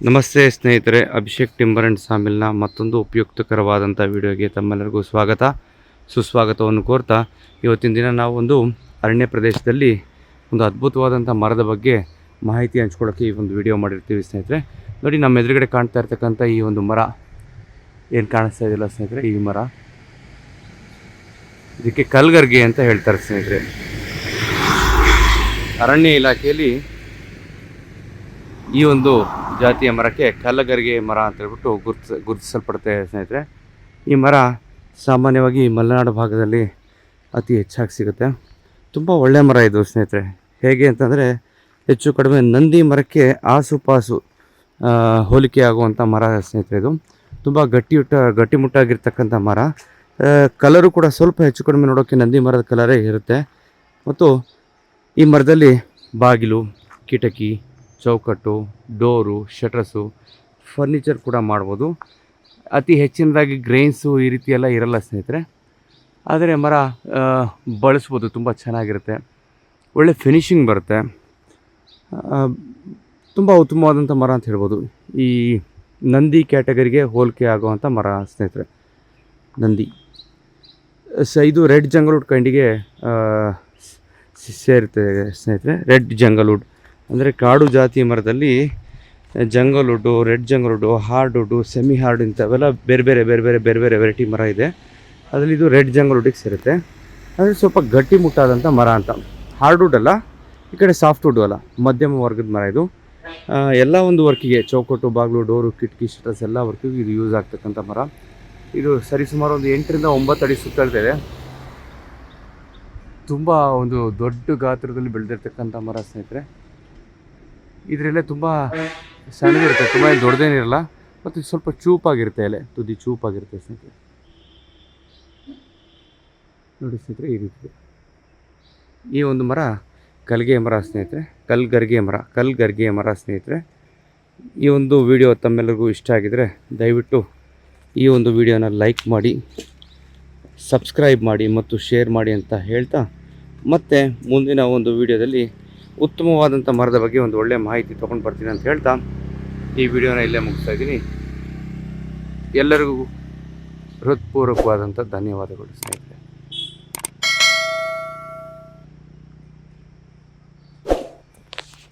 ನಮಸ್ತೆ ಸ್ನೇಹಿತರೆ, Abhishek timber and ಸಾಮಿಲ್ನ ಮತ್ತೊಂದು ಉಪಯುಕ್ತಕರವಾದಂಥ ವಿಡಿಯೋಗೆ ತಮ್ಮೆಲ್ಲರಿಗೂ ಸ್ವಾಗತ. ಸುಸ್ವಾಗತವನ್ನು ಕೋರ್ತಾ, ಇವತ್ತಿನ ದಿನ ನಾವು ಒಂದು ಅರಣ್ಯ ಪ್ರದೇಶದಲ್ಲಿ ಒಂದು ಅದ್ಭುತವಾದಂಥ ಮರದ ಬಗ್ಗೆ ಮಾಹಿತಿ ಹಂಚ್ಕೊಳ್ಳೋಕ್ಕೆ ಈ ಒಂದು ವಿಡಿಯೋ ಮಾಡಿರ್ತೀವಿ ಸ್ನೇಹಿತರೆ. ನೋಡಿ, ನಮ್ಮ ಎದುರುಗಡೆ ಕಾಣ್ತಾ ಇರ್ತಕ್ಕಂಥ ಈ ಒಂದು ಮರ. ಏನು ಕಾಣಿಸ್ತಾ ಇದೆಯಲ್ಲ ಸ್ನೇಹಿತರೆ, ಈ ಮರ? ಇದಕ್ಕೆ ಕಲ್ಗರ್ಗೆ ಅಂತ ಹೇಳ್ತಾರೆ ಸ್ನೇಹಿತರೆ. ಅರಣ್ಯ ಇಲಾಖೆಯಲ್ಲಿ ಈ ಒಂದು ಜಾತಿಯ ಮರಕ್ಕೆ ಕಲ್ಲಗರಿಗೆ ಮರ ಅಂತ ಹೇಳ್ಬಿಟ್ಟು ಗುರುತಿಸ ಗುರುತಿಸಲ್ಪಡುತ್ತೆ ಸ್ನೇಹಿತರೆ. ಈ ಮರ ಸಾಮಾನ್ಯವಾಗಿ ಮಲೆನಾಡು ಭಾಗದಲ್ಲಿ ಅತಿ ಹೆಚ್ಚಾಗಿ ಸಿಗುತ್ತೆ. ತುಂಬ ಒಳ್ಳೆಯ ಮರ ಇದು ಸ್ನೇಹಿತರೆ. ಹೇಗೆ ಅಂತಂದರೆ ಹೆಚ್ಚು ಕಡಿಮೆ ನಂದಿ ಮರಕ್ಕೆ ಆಸುಪಾಸು ಹೋಲಿಕೆ ಆಗುವಂಥ ಮರ ಸ್ನೇಹಿತರೆ ಇದು. ತುಂಬ ಗಟ್ಟಿಯುಟ್ಟ, ಗಟ್ಟಿಮುಟ್ಟಾಗಿರ್ತಕ್ಕಂಥ ಮರ. ಕಲರು ಕೂಡ ಸ್ವಲ್ಪ ಹೆಚ್ಚು ಕಡಿಮೆ ನೋಡೋಕ್ಕೆ ನಂದಿ ಮರದ ಕಲರೇ ಇರುತ್ತೆ. ಮತ್ತು ಈ ಮರದಲ್ಲಿ ಬಾಗಿಲು, ಕಿಟಕಿ ಚೌಕಟ್ಟು, ಡೋರು, ಶಟರ್ಸು, ಫರ್ನಿಚರ್ ಕೂಡ ಮಾಡ್ಬೋದು. ಅತಿ ಹೆಚ್ಚಿನದಾಗಿ ಗ್ರೈನ್ಸು ಈ ರೀತಿ ಎಲ್ಲ ಇರಲ್ಲ ಸ್ನೇಹಿತರೆ. ಆದರೆ ಮರ ಬಳಸ್ಬೋದು, ತುಂಬ ಚೆನ್ನಾಗಿರುತ್ತೆ. ಒಳ್ಳೆ ಫಿನಿಶಿಂಗ್ ಬರುತ್ತೆ. ತುಂಬ ಉತ್ತಮವಾದಂಥ ಮರ ಅಂತ ಹೇಳ್ಬೋದು. ಈ ನಂದಿ ಕ್ಯಾಟಗರಿಗೆ ಹೋಲಿಕೆ ಆಗುವಂಥ ಮರ ಸ್ನೇಹಿತರೆ. ನಂದಿ. ಸ, ಇದು ರೆಡ್ ಜಂಗಲ್ವುಡ್ ಕಂಡಿಗೆ ಸೇರುತ್ತೆ ಸ್ನೇಹಿತರೆ. ರೆಡ್ ಜಂಗಲ್ವುಡ್ ಅಂದರೆ ಕಾಡು ಜಾತಿ ಮರದಲ್ಲಿ jungle wood red jungle wood hardwood semi hard ಇಂಥವೆಲ್ಲ ಬೇರೆ ಬೇರೆ ಬೇರೆ ಬೇರೆ ಬೇರೆ ಬೇರೆ ವೆರೈಟಿ ಮರ ಇದೆ. ಅದರಲ್ಲಿ ಇದು ರೆಡ್ ಜಂಗಲ್ ಜಂಗಲ್ವುಡ್ಡಿಗೆ ಸೇರುತ್ತೆ. ಅಂದರೆ ಸ್ವಲ್ಪ ಗಟ್ಟಿ ಮುಟ್ಟಾದಂಥ ಮರ ಅಂತ. ಹಾರ್ಡ್ವುಡ್ ಅಲ್ಲ, ಈ ಕಡೆ ಸಾಫ್ಟ್ವುಡ್ ಅಲ್ಲ, ಮಧ್ಯಮ ವರ್ಗದ ಮರ ಇದು. ಎಲ್ಲ ಒಂದು ವರ್ಕಿಗೆ, ಚೌಕಟ್ಟು, ಬಾಗಿಲು, ಡೋರು, ಕಿಟಕಿ ಶಟರ್ಸ್ ಎಲ್ಲ ವರ್ಕಿಗೆ ಇದು ಯೂಸ್ ಆಗ್ತಕ್ಕಂಥ ಮರ. ಇದು ಸರಿಸುಮಾರು ಒಂದು ಎಂಟರಿಂದ ಒಂಬತ್ತು ಅಡಿ ಸುತ್ತಲಿದೆ ತುಂಬ ಒಂದು ದೊಡ್ಡ ಗಾತ್ರದಲ್ಲಿ ಬೆಳೆದಿರ್ತಕ್ಕಂಥ ಮರ ಸ್ನೇಹಿತರೆ. ಇದರಲ್ಲೇ ತುಂಬ ಸಣ್ಣದಿರುತ್ತೆ, ತುಂಬ ಏನು ದೊಡ್ಡದೇನಿರಲ್ಲ, ಮತ್ತು ಸ್ವಲ್ಪ ಚೂಪಾಗಿರುತ್ತೆ ಎಲೆ, ತುದಿ ಚೂಪಾಗಿರುತ್ತೆ ಸ್ನೇಹಿತರೆ. ನೋಡಿ ಸ್ನೇಹಿತರೆ, ಈ ರೀತಿ. ಈ ಒಂದು ಮರ ಕಲ್ಗೆ ಮರ ಸ್ನೇಹಿತರೆ, ಕಲ್ಗರ್ಗೆ ಮರ ಕಲ್ಗರ್ಗೆ ಮರ ಸ್ನೇಹಿತರೆ. ಈ ಒಂದು ವಿಡಿಯೋ ತಮ್ಮೆಲ್ಲರಿಗೂ ಇಷ್ಟ ಆಗಿದರೆ ದಯವಿಟ್ಟು ಈ ಒಂದು ವಿಡಿಯೋನ ಲೈಕ್ ಮಾಡಿ, ಸಬ್ಸ್ಕ್ರೈಬ್ ಮಾಡಿ ಮತ್ತು ಶೇರ್ ಮಾಡಿ ಅಂತ ಹೇಳ್ತಾ, ಮತ್ತೆ ಮುಂದಿನ ಒಂದು ವಿಡಿಯೋದಲ್ಲಿ ಉತ್ತಮವಾದಂಥ ಮರದ ಬಗ್ಗೆ ಒಂದು ಒಳ್ಳೆಯ ಮಾಹಿತಿ ತೊಗೊಂಡು ಬರ್ತೀನಿ ಅಂತ ಹೇಳ್ತಾ ಈ ವಿಡಿಯೋನ ಇಲ್ಲೇ ಮುಗಿಸ್ತಾ ಇದ್ದೀನಿ. ಎಲ್ಲರಿಗೂ ಹೃತ್ಪೂರ್ವಕವಾದಂಥ ಧನ್ಯವಾದಗಳು ಸ್ನೇಹಿತರೆ.